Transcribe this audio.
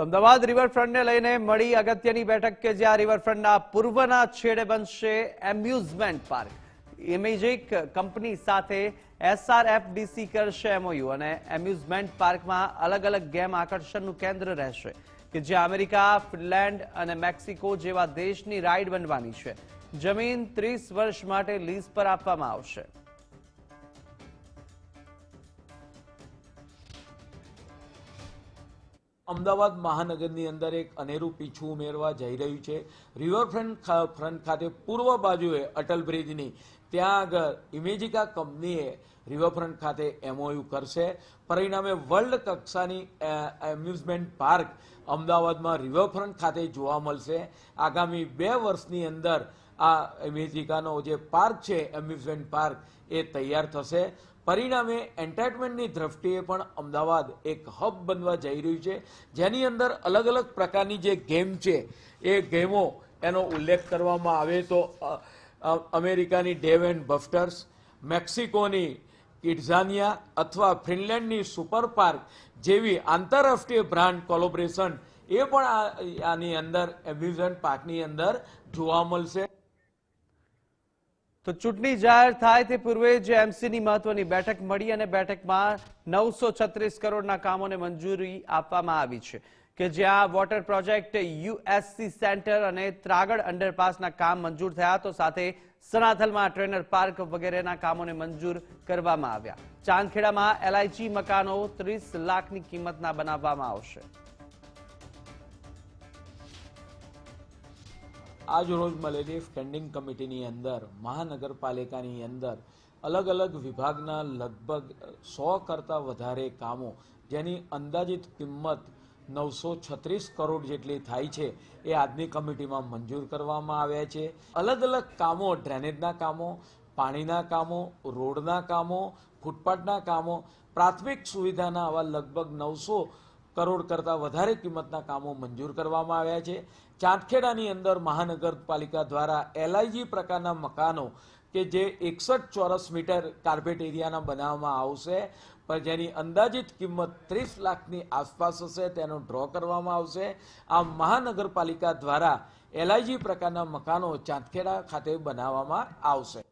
તો અમદાવાદ રિવરફ્રન્ટને લઈને મળી અગત્યની બેઠક કે જ્યાં રિવરફ્રન્ટના પૂર્વના છેડે બનશે એમ્યુઝમેન્ટ પાર્ક. ઇમેજિક કંપની સાથે એસઆરએફડીસી કરશે એમઓયુ અને એમ્યુઝમેન્ટ પાર્કમાં અલગ અલગ ગેમ આકર્ષણનું કેન્દ્ર રહેશે, કે જ્યાં અમેરિકા, ફિનલેન્ડ અને મેક્સિકો જેવા દેશની રાઇડ બનવાની છે. જમીન ત્રીસ વર્ષ માટે લીઝ પર આપવામાં આવશે. અમદાવાદ મહાનગરની અંદર એક અનેરું પીછું ઉમેરવા જઈ રહ્યું છે. રિવરફ્રન્ટ ફ્રન્ટ ખાતે પૂર્વ બાજુએ અટલ બ્રિજની ત્યાં આગળ ઇમેજિકા કંપનીએ રિવરફ્રન્ટ ખાતે એમઓયુ કરશે. પરિણામે વર્લ્ડ કક્ષાની એમ્યુઝમેન્ટ પાર્ક અમદાવાદમાં રિવરફ્રન્ટ ખાતે જોવા મળશે. આગામી બે વર્ષની અંદર આ અમેરિકાનો જે પાર્ક છે, એમ્યુઝમેન્ટ પાર્ક, એ તૈયાર થશે. પરિણામે એન્ટરટેનમેન્ટની દ્રષ્ટિએ પણ અમદાવાદ એક હબ બનવા જઈ રહ્યું છે. જેની અંદર અલગ અલગ પ્રકારની જે ગેમ છે, એ ગેમો એનો ઉલ્લેખ કરવામાં આવે તો અમેરિકાની ડેવ એન્ડ બફ્ટર્સ, મેક્સિકોની કિડઝાનિયા અથવા ફિનલેન્ડની સુપર પાર્ક જેવી આંતરરાષ્ટ્રીય બ્રાન્ડ કોલોબ્રેશન, એ પણ આની અંદર એમ્યુઝમેન્ટ પાર્કની અંદર જોવા મળશે. તો ચૂંટણી જાહેર થાય તે પૂર્વે જે એમસીની મહત્વની બેઠક મળી અને બેઠકમાં નવસો છત્રીસ કરોડના કામોને મંજૂરી આપવામાં આવી છે કે જ્યાં વોટર પ્રોજેક્ટ યુએસસી સેન્ટર અને ત્રાગડ અંડરપાસના કામ મંજૂર થયા તો સાથે સનાથલમાં ટ્રેનર પાર્ક વગેરેના કામોને મંજૂર કરવામાં આવ્યા. ચાંદખેડામાં એલઆઈજી મકાનો ત્રીસ લાખની કિંમતના બનાવવામાં આવશે. આજ રોજ મળેલી સ્ટેન્ડિંગ કમિટીની અંદર, મહાનગરપાલિકાની અંદર અલગ અલગ વિભાગના લગભગ સો કરતાં વધારે કામો જેની અંદાજિત કિંમત નવસો છત્રીસ કરોડ જેટલી થાય છે, એ આજની કમિટીમાં મંજૂર કરવામાં આવ્યા છે. અલગ અલગ કામો, ડ્રેનેજના કામો, પાણીના કામો, રોડના કામો, ફૂટપાથના કામો, પ્રાથમિક સુવિધાના આવા લગભગ નવસો કરોડ કરતાં વધારે કિંમતના કામો મંજૂર કરવામાં આવ્યા છે. ચાંદખેડાની અંદર મહાનગરપાલિકા દ્વારા એલઆઈજી પ્રકારના મકાનો કે જે એકસઠ ચોરસ મીટર કાર્પેટ એરિયાના બનાવવામાં આવશે, પણ જેની અંદાજિત કિંમત ત્રીસ લાખની આસપાસ હશે, તેનો ડ્રો કરવામાં આવશે. આ મહાનગરપાલિકા દ્વારા એલઆઈજી પ્રકારના મકાનો ચાંદખેડા ખાતે બનાવવામાં આવશે.